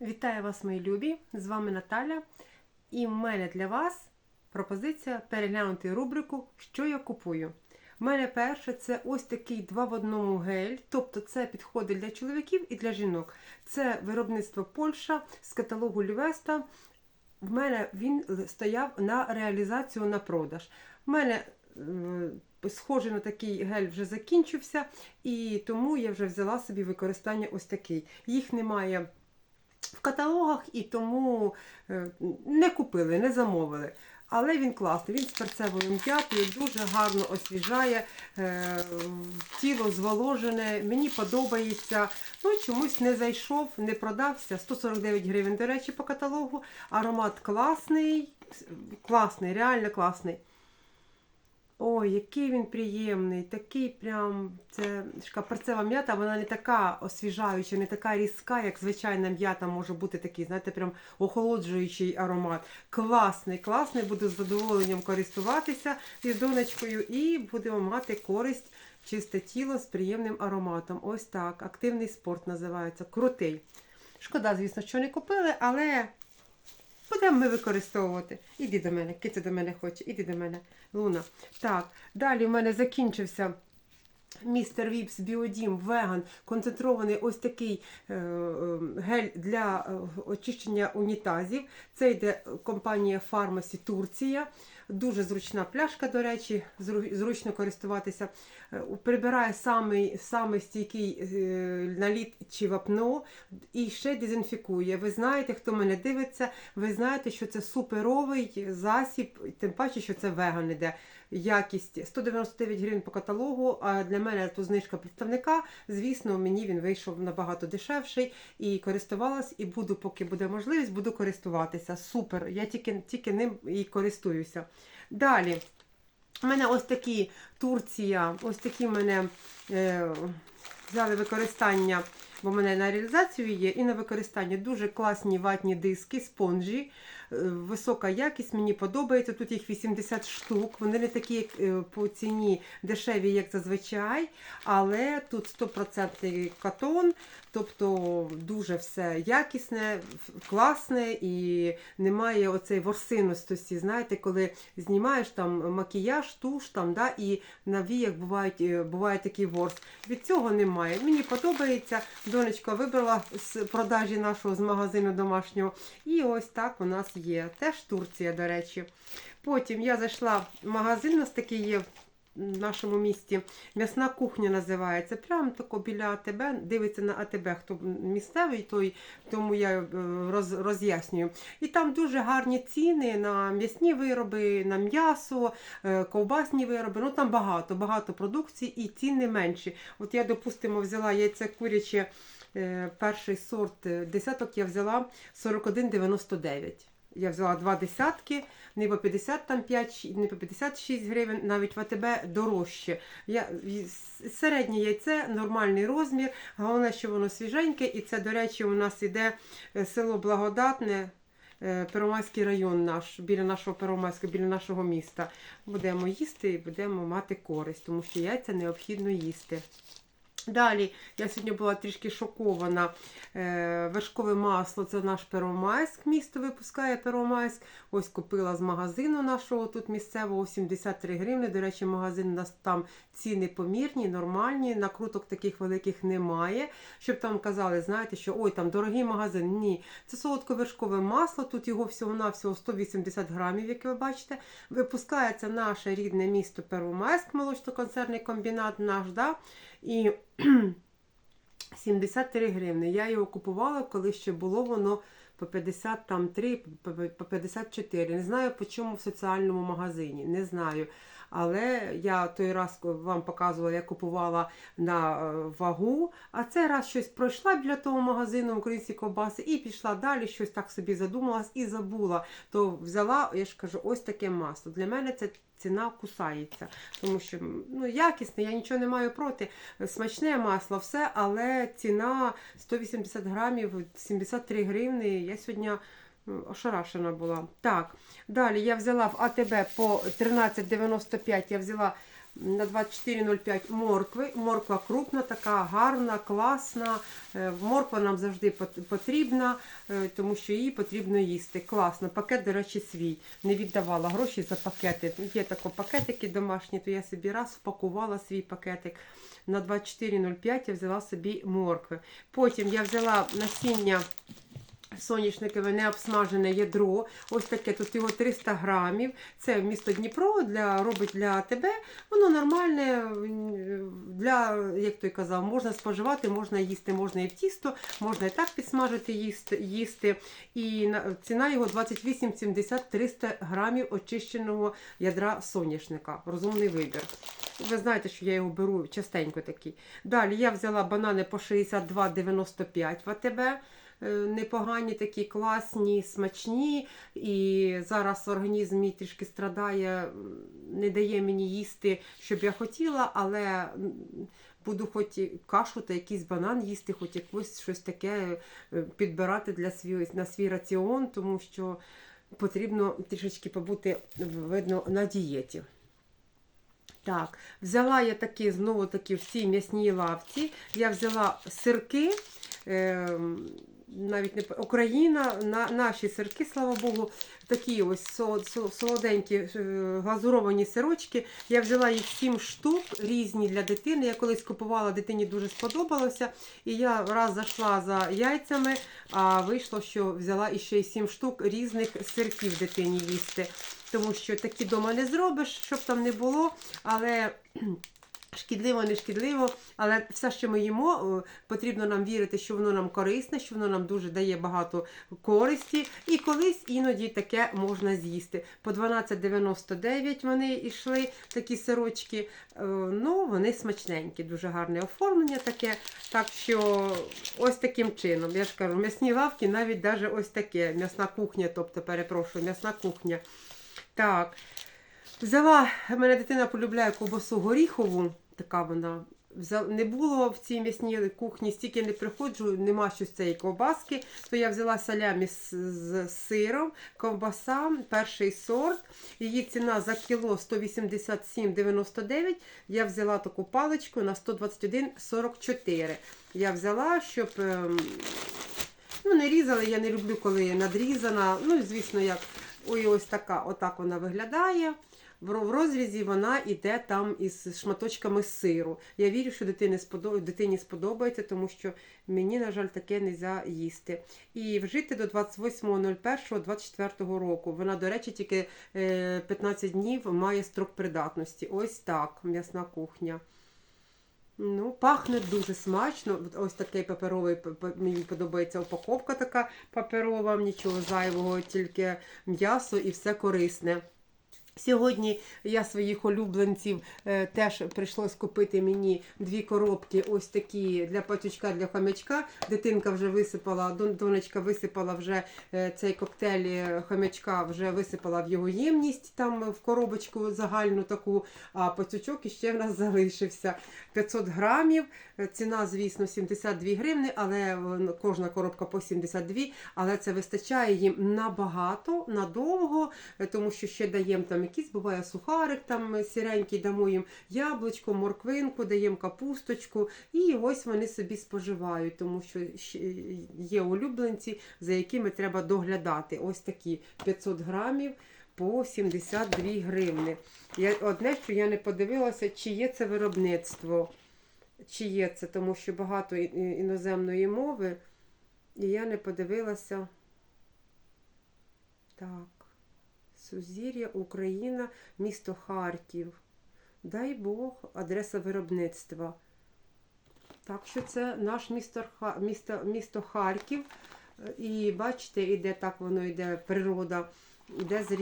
Вітаю вас, мої любі! З вами Наталя. І в мене для вас пропозиція переглянути рубрику Що я купую. У мене перше це ось такий два в одному гель, тобто це підходить для чоловіків і для жінок. Це виробництво Польща з каталогу Лівеста. В мене він стояв на реалізацію на продаж. У мене е, схожий на такий гель вже закінчився, і тому я вже взяла собі використання ось такий. Їх немає в каталогах і тому е, не купили, не замовили. Але він класний, він з перцевою м'ятою, дуже гарно освіжає, е, тіло зволожене, мені подобається. Ну, чомусь не зайшов, не продався. 149 гривень, до речі, по каталогу. Аромат класний, класний, реально класний. Ой, який він приємний, такий прям це перцева м'ята, вона не така освіжаюча, не така різка, як звичайна м'ята може бути такий, знаєте, прям охолоджуючий аромат. Класний, класний, буду з задоволенням користуватися із донечкою і будемо мати користь, чисте тіло з приємним ароматом. Ось так. Активний спорт називається. Крутий. Шкода, звісно, що не купили, але. Будемо ми використовувати. Іди до мене, киця до мене хоче, іди до мене, Луна. Так, далі в мене закінчився містер Віпс Біодім Веган, концентрований ось такий е, е, гель для е, очищення унітазів. Це йде компанія Фармасі Турція. Дуже зручна пляшка, до речі, зручно користуватися. Прибирає самий, самий стійкий наліт чи вапно і ще дезінфікує. Ви знаєте, хто мене дивиться, ви знаєте, що це суперовий засіб, тим паче, що це веган іде. Якість 199 гривень по каталогу. А для мене тут знижка представника. Звісно, мені він вийшов набагато дешевший і користувалась, і буду, поки буде можливість, буду користуватися. Супер! Я тільки, тільки ним і користуюся. Далі. У мене ось такі Турція, ось такі в мене е, взяли використання, бо в мене на реалізацію є, і на використання дуже класні ватні диски, спонжі, е, висока якість, мені подобається. Тут їх 80 штук. Вони не такі е, по ціні дешеві, як зазвичай, але тут 100% катон, тобто дуже все якісне, класне і немає оцей ворсиностості. Знаєте, коли знімаєш там макіяж, туш там, да, і на віях бувають, е, буває такий ворс. Від цього немає. Мені подобається. Донечка вибрала з продажі нашого з магазину домашнього. І ось так у нас є. Теж Турція, до речі. Потім я зайшла в магазин, у нас такий є нашому місті. М'ясна кухня називається. Прямо тако біля АТБ. Дивиться на АТБ, хто місцевий, той, тому я е, роз, роз'яснюю. І там дуже гарні ціни на м'ясні вироби, на м'ясо, е, ковбасні вироби. Ну там багато, багато продукції і ціни менші. От я, допустимо, взяла яйце куряче. е, Перший сорт десяток я взяла 41,99. Я взяла два десятки, не по 50 там 5, не по 56 гривень, навіть в АТБ дорожче. Я, середнє яйце, нормальний розмір, головне, що воно свіженьке, і це, до речі, у нас іде е, село Благодатне. е, Первомайський район наш, біля нашого Первомайського, біля нашого міста. Будемо їсти і будемо мати користь, тому що яйця необхідно їсти. Далі я сьогодні була трішки шокована. Е, вершкове масло це наш Первомайськ, місто випускає Первомайськ. Ось купила з магазину нашого тут місцевого 73 гривни. До речі, магазин у нас там ціни помірні, нормальні, накруток таких великих немає. Щоб там казали, знаєте, що ой, там дорогий магазин. Ні, це солодковершкове масло. Тут його всього-навсього 180 грамів, як ви бачите. Випускається наше рідне місто Первомайськ, молочно-концерний комбінат наш. Да? І 73 гривни. Я його купувала, коли ще було воно по 53, по по 54. Не знаю, по чому в соціальному магазині. Не знаю. Але я той раз вам показувала, я купувала на е, вагу, а цей раз щось пройшла біля того магазину українські ковбаси і пішла далі, щось так собі задумалась і забула. То взяла, я ж кажу, ось таке масло. Для мене це ціна кусається, тому що ну, якісне, я нічого не маю проти. Смачне масло, все, але ціна 180 грамів, 73 гривни. Я сьогодні ошарашена була. Так, далі я взяла в АТБ по 13,95, я взяла на 24,05 моркви. Морква крупна, така гарна, класна. Е, Морква нам завжди потрібна, е, тому що її потрібно їсти. Класно. Пакет, до речі, свій. Не віддавала гроші за пакети. Є тако пакетики домашні, то я собі раз впакувала свій пакетик. На 24,05 я взяла собі моркви. Потім я взяла насіння соняшникове необсмажене ядро. Ось таке, тут його 300 грамів. Це місто Дніпро для, робить для тебе. Воно нормальне, для, як той казав, можна споживати, можна їсти, можна і в тісто, можна і так підсмажити їсти. їсти. І ціна його 28,70 300 грамів очищеного ядра соняшника. Розумний вибір. Ви знаєте, що я його беру частенько такий. Далі я взяла банани по 62,95 в АТБ. Е, Непогані, такі класні, смачні. І зараз організм мій трішки страдає, не дає мені їсти, щоб я хотіла, але буду хоч кашу та якийсь банан їсти, хоч якось щось таке е, підбирати для свій, на свій раціон, тому що потрібно трішечки побути видно на дієті. Так, взяла я такі, знову такі в цій м'ясній лавці. Я взяла сирки, е, навіть не Україна, на, наші сирки, слава Богу, такі ось со- со- солоденькі е, глазуровані сирочки. Я взяла їх 7 штук різні для дитини. Я колись купувала, дитині дуже сподобалося. І я раз зайшла за яйцями, а вийшло, що взяла іще 7 штук різних сирків дитині їсти. Тому що такі дома не зробиш, щоб там не було, але шкідливо, не шкідливо. Але все, що ми їмо, потрібно нам вірити, що воно нам корисне, що воно нам дуже дає багато користі. І колись іноді таке можна з'їсти. По 12,99 вони йшли, такі сирочки. Е, Ну, вони смачненькі, дуже гарне оформлення таке. Так що ось таким чином. Я ж кажу, м'ясні лавки, навіть даже ось таке. М'ясна кухня, тобто, перепрошую, м'ясна кухня. Так. Взяла, мене дитина полюбляє ковбасу горіхову, така вона. Не було в цій м'ясній кухні, стільки не приходжу, нема щось цієї ковбаски, то я взяла салямі з, з сиром, ковбаса, перший сорт. Її ціна за кіло 187,99. Я взяла таку паличку на 121,44. Я взяла, щоб ем, ну, не різали, я не люблю, коли надрізана. Ну, звісно, як ой, ось така, отак вона виглядає. В розрізі вона йде там із шматочками сиру. Я вірю, що дитині, сподоб... дитині сподобається, тому що мені, на жаль, таке не можна їсти. І вжити до 28.01.24 року. Вона, до речі, тільки е, 15 днів має строк придатності. Ось так, м'ясна кухня. Ну, пахне дуже смачно. Ось такий паперовий, мені подобається упаковка така паперова, нічого зайвого, тільки м'ясо і все корисне. Сьогодні я своїх улюбленців е, теж прийшлось купити мені дві коробки, ось такі для патючка, для хомячка. Дитинка вже висипала, дон- донечка висипала вже е, цей коктейль е, хомячка, вже висипала в його ємність там в коробочку загальну таку, а патючок іще в нас залишився 500 грамів. Е, Ціна, звісно, 72 гривни, але е, кожна коробка по 72, але це вистачає їм набагато, надовго, тому що ще даємо там якийсь, буває сухарик там сіренький, дамо їм яблучко, морквинку, даємо капусточку, і ось вони собі споживають, тому що є улюбленці, за якими треба доглядати. Ось такі 500 грамів. По 72 гривни. Я, одне, що я не подивилася, чи є це виробництво, чи є це, тому що багато іноземної мови, і я не подивилася. Так. Сузір'я, Україна, місто Харків. Дай Бог, адреса виробництва. Так що це наш місто, місто, місто Харків. Е, І бачите, іде так воно йде природа, йде з,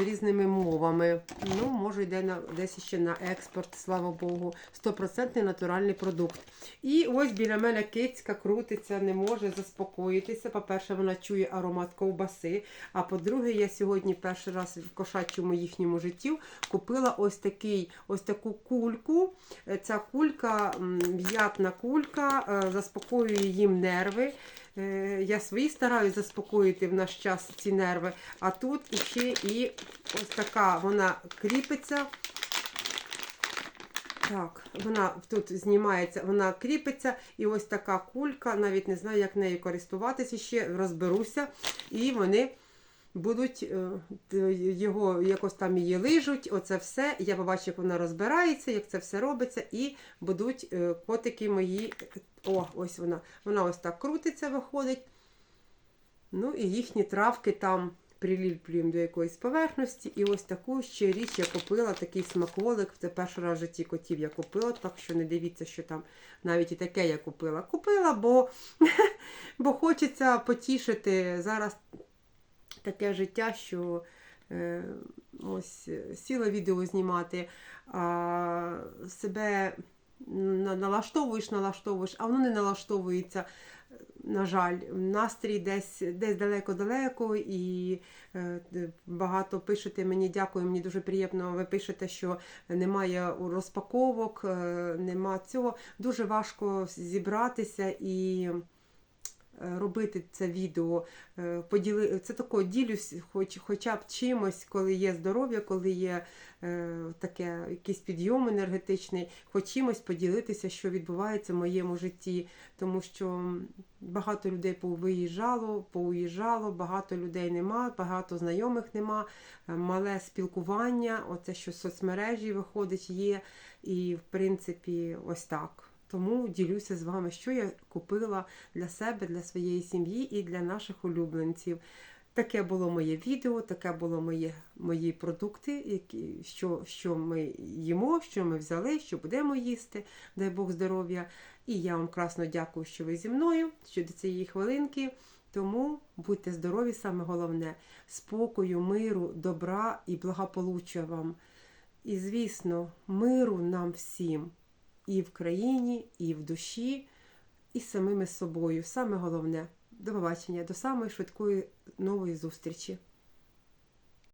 різними мовами. Ну, може, йде на, десь ще на експорт, слава Богу. Стопроцентний натуральний продукт. І ось біля мене кицька крутиться, не може заспокоїтися. По-перше, вона чує аромат ковбаси. А по-друге, я сьогодні перший раз в кошачому їхньому житті купила ось такий, ось таку кульку. Е, Ця кулька, м'ятна кулька, е, заспокоює їм нерви. Е, Я свої стараюсь заспокоїти в наш час ці нерви. А тут ще і ось така вона кріпиться. Так, вона тут знімається, вона кріпиться, і ось така кулька, навіть не знаю, як нею користуватися ще, розберуся. І вони будуть е, його якось там її лижуть. Оце все. Я побачу, як вона розбирається, як це все робиться, і будуть е, котики мої. О, ось вона. Вона ось так крутиться, виходить. Ну і їхні травки там приліплюємо до якоїсь поверхності. І ось таку ще річ я купила, такий смаколик. Це перший раз в житті котів я купила, так що не дивіться, що там навіть і таке я купила. Купила, бо, бо хочеться потішити зараз таке життя, що е, ось сіла відео знімати, а себе налаштовуєш, налаштовуєш, а воно не налаштовується. На жаль, настрій десь десь далеко-далеко, і е, багато пишете мені, дякую, мені дуже приємно. Ви пишете, що немає розпаковок, е, нема цього. Дуже важко зібратися і робити це відео. Е, Поділи... Це тако ділюсь, хоч, хоча б чимось, коли є здоров'я, коли є е, таке якийсь підйом енергетичний, хоч чимось поділитися, що відбувається в моєму житті. Тому що багато людей повиїжджало, поуїжджало, багато людей нема, багато знайомих нема, е, мале спілкування, оце що з соцмережі виходить, є. І, в принципі, ось так. Тому ділюся з вами, що я купила для себе, для своєї сім'ї і для наших улюбленців. Таке було моє відео, таке було моє, мої продукти, які, що, що ми їмо, що ми взяли, що будемо їсти, дай Бог здоров'я. І я вам красно дякую, що ви зі мною, що до цієї хвилинки. Тому будьте здорові, саме головне, спокою, миру, добра і благополуччя вам. І, звісно, миру нам всім і в країні, і в душі, і самими собою. Саме головне. До побачення, до самої швидкої нової зустрічі.